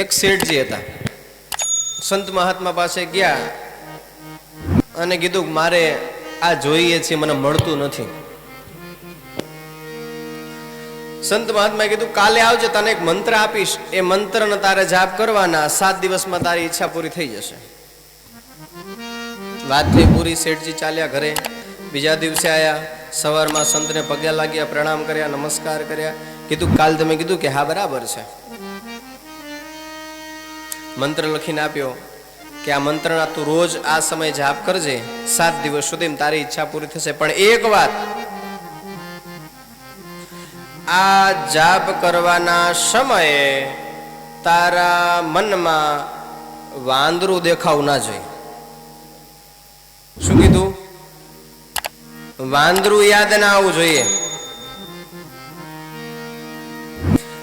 એક શેઠજી હતા. સંત મહાત્મા પાસે ગયા અને કીધું મારે આ જોઈએ છે, મને મળતું નથી. સંત મહાત્મા કીધું, કાલે આવજે, તને એક મંત્ર આપીશ. એ મંત્રને તારે જાપ કરવાના. સાત દિવસમાં તારી ઈચ્છા પૂરી થઈ જશે. વાત થઈ પૂરી, શેઠજી ચાલ્યા ઘરે. બીજા દિવસે આવ્યા સવારમાં સંતને પગે લાગ્યા, પ્રણામ કર્યા, નમસ્કાર કર્યા. કીધું, કાલ તમે કીધું કે હા, બરાબર છે. મંત્ર લખીને આપ્યો કે આ મંત્રના તું રોજ આ સમય જાપ કરજે, સાત દિવસ સુધી તારી ઈચ્છા પૂરી થશે. પણ એક વાત, આ જાપ કરવાના સમયે તારા મનમાં વાંદરું દેખાવું ના જોઈએ. શું કીધું? વાંદરું યાદ ના આવવું જોઈએ.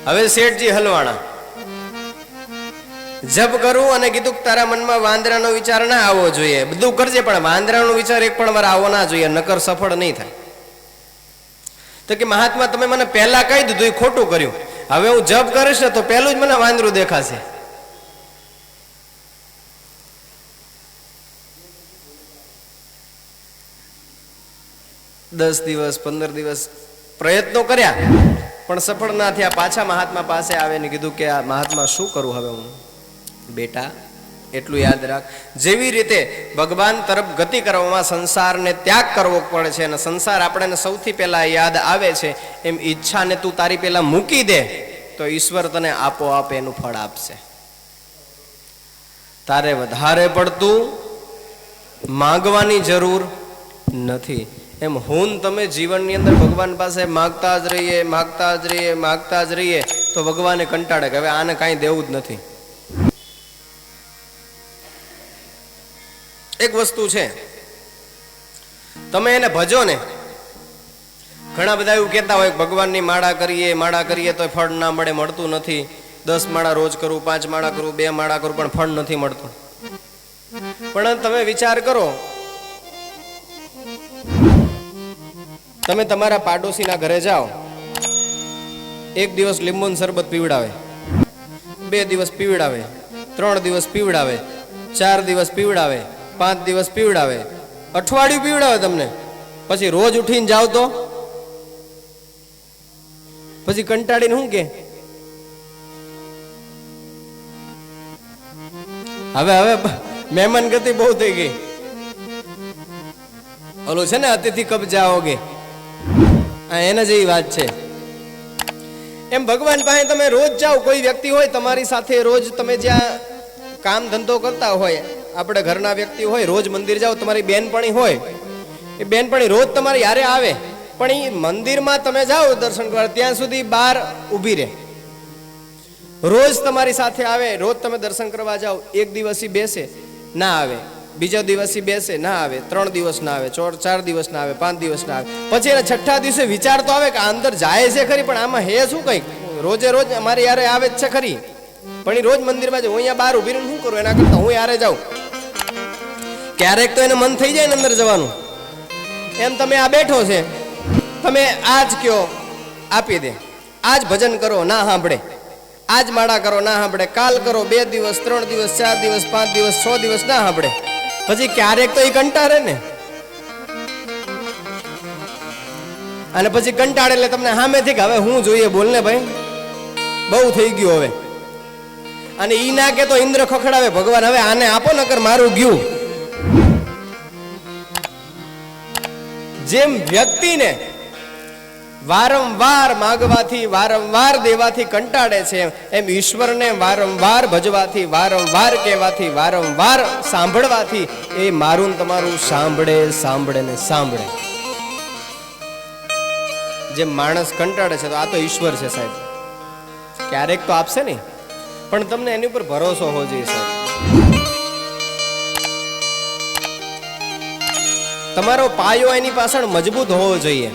હવે શેઠજી હલવાણા જપ કરું અને કીધું કે તારા મનમાં વાંદરાનો વિચાર ના આવવો જોઈએ. બધું કરજે, પણ વાંદરાનો વિચાર એક પણ વાર આવવો ના જોઈએ, નકર સફળ નહીં થાય. તો કે મહાત્મા, તમે મને પહેલા કહી દીધું ખોટું કર્યું. હવે હું જપ કરીશ ને તો પહેલું જ મને વાંદરું દેખાશે. દસ દિવસ, પંદર દિવસ પ્રયત્નો કર્યા, પણ સફળ ના થયા. પાછા મહાત્મા પાસે આવે ને કીધું કે આ મહાત્મા શું કરું હવે હું? બેટા, એટલું યાદ રાખ. જેવી રીતે ભગવાન તરફ ગતિ કરવામાં સંસારને ત્યાગ કરવો પડે છે અને સંસાર આપણને સૌથી પહેલા યાદ આવે છે, એમ ઈચ્છાને તું તારી પહેલા મૂકી દે, તો ઈશ્વર તને આપોઆપ એનું ફળ આપશે. તારે વધારે પડતું માંગવાની જરૂર નથી. એમ હું તમે જીવનની અંદર ભગવાન પાસે માગતા જ રહીએ, માગતા જ રહીએ, માગતા જ રહીએ, તો ભગવાને કંટાળે કે હવે આને કાંઈ દેવું જ નથી. એક વસ્તુ છે. તમે એને ભજો ને. ઘણા બધા એવું કહેતા હોય ભગવાનની માળા કરીએ માળા કરીએ તો ફળ ના મળે, મળતું નથી. દસ માળા રોજ કરું, પાંચ માળા કરું, બે માળા કરું, પણ ફળ નથી મળતું. પણ તમે વિચાર કરો. તમે તમારા પાડોશીના ઘરે જાઓ. એક દિવસ લીંબુનું શરબત પીવડાવે. બે દિવસ પીવડાવે. ત્રણ દિવસ પીવડાવે. ચાર દિવસ પીવડાવે. પાંચ દિવસ પીવડાવે. અઠવાડિયું પીવડાવે તમને. પછી રોજ ઉઠીને જાવ તો? પછી કંટાળીને શું કે? હવે હવે મહેમાન ગતિ બહુ થઈ ગઈ. ઓલું છે ને, અતિથિ કબ જાઓગે. આ એના જેવી વાત છે. એમ ભગવાન પાસે તમે રોજ જાઓ, કોઈ વ્યક્તિ હોય તમારી સાથે રોજ તમે જ્યાં કામ ધંધો કરતા હોય આપણે ઘરના વ્યક્તિ હોય, રોજ મંદિર જાઓ, તમારી બેનપણી હોય, એ બેનપણી રોજ તમારી યારે આવે, પણ એ મંદિરમાં તમે જાઓ દર્શન કરવા, ત્યાં સુધી બહાર ઊભી રહે. રોજ તમારી સાથે આવે, રોજ તમે દર્શન કરવા જાઓ, એક દિવસી બેસે, ના આવે. બીજા દિવસે બેસે, ના આવે. ત્રણ દિવસ ના આવે, ચોર, ચાર દિવસ ના આવે, પાંચ દિવસ ના આવે. પછી એના છઠ્ઠા દિવસે વિચાર તો આવે કે આ અંદર જાય છે ખરી, પણ આમાં હે શું કંઈક? રોજે રોજ અમારે યારે આવે જ છે ખરી. પણ એ રોજ મંદિરમાં જ હું અહીંયા બહાર ઊભી રહીને શું કરું? એના કરતા હું યારે જાઉં. ક્યારેક તો એને મન થઈ જાય ને અંદર જવાનું. એમ તમે આ બેઠો છે. તમે આજ કયો, આપી દે. આજ ભજન કરો, ના સાંભળે. આજ માળા કરો, ના સાંભળે. કાલ કરો, બે દિવસ, ત્રણ દિવસ, ચાર દિવસ, પાંચ દિવસ, છ દિવસ, ના સાંભળે. પછી ક્યારેક તો એ કંટાળે ને. અને પછી કંટાળે એટલે તમને સામેથી કે, હવે હું જોઈએ, બોલ ને ભાઈ. બહુ થઈ ગયું હવે. અને ઈ ના કે તો ઇન્દ્ર ખખડાવે, ભગવાન, હવે આને આપો, નકર મારું ગયું. જેમ વ્યક્તિને વારંવાર માગવાથી, વારંવાર દેવાથી કંટાળે છે, એમ ઈશ્વરને વારંવાર ભજવાથી, વારંવાર કહેવાથી, વારંવાર સાંભળવાથી એ મારું ને તમારું સાંભળે સાંભળે ને સાંભળે. જેમ માણસ કંટાળે છે, તો આ તો ઈશ્વર છે સાહેબ. ક્યારેક તો આપશે નહીં. પણ તમને એની ઉપર ભરોસો હોવો જોઈએ સાહેબ. તમારો પાયો એની પાછળ મજબૂત હોવો જોઈએ.